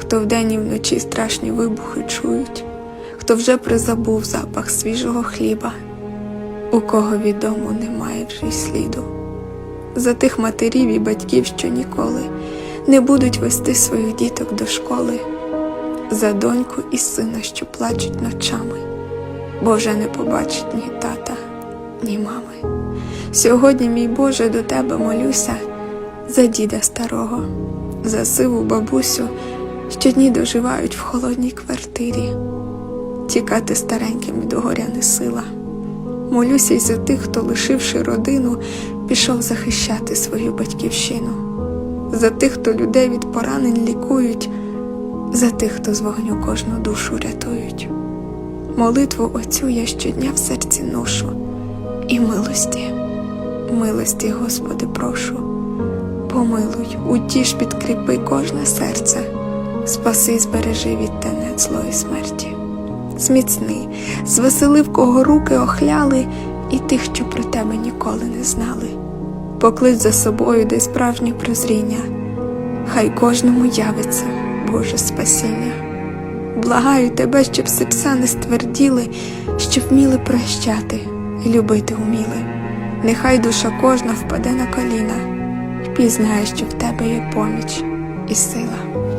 хто вдень і вночі страшні вибухи чують, хто вже призабув запах свіжого хліба, у кого відомо немає вже й сліду, за тих матерів і батьків, що ніколи не будуть вести своїх діток до школи, за доньку і сина, що плачуть ночами, бо вже не побачить ні тата, ні мами. Сьогодні, мій Боже, до тебе молюся за діда старого, за сиву бабусю щодні доживають в холодній квартирі. Тікати стареньким від горя не сила. Молюся й за тих, хто, лишивши родину, пішов захищати свою батьківщину, за тих, хто людей від поранень лікують, за тих, хто з вогню кожну душу рятують. Молитву оцю я щодня в серці ношу, і милості, милості, Господи, прошу, помилуй, утіш, підкріпи кожне серце спаси, збережи від тенет злої смерті. Зміцни, звеселив, кого руки охляли, і тих, що про тебе ніколи не знали. Поклич за собою, де справжнє прозріння, хай кожному явиться Боже спасіння. Благаю тебе, щоб серця не стверділи, щоб вміли прощати і любити уміли. Нехай душа кожна впаде на коліна, і пізнає, що в тебе є поміч і сила.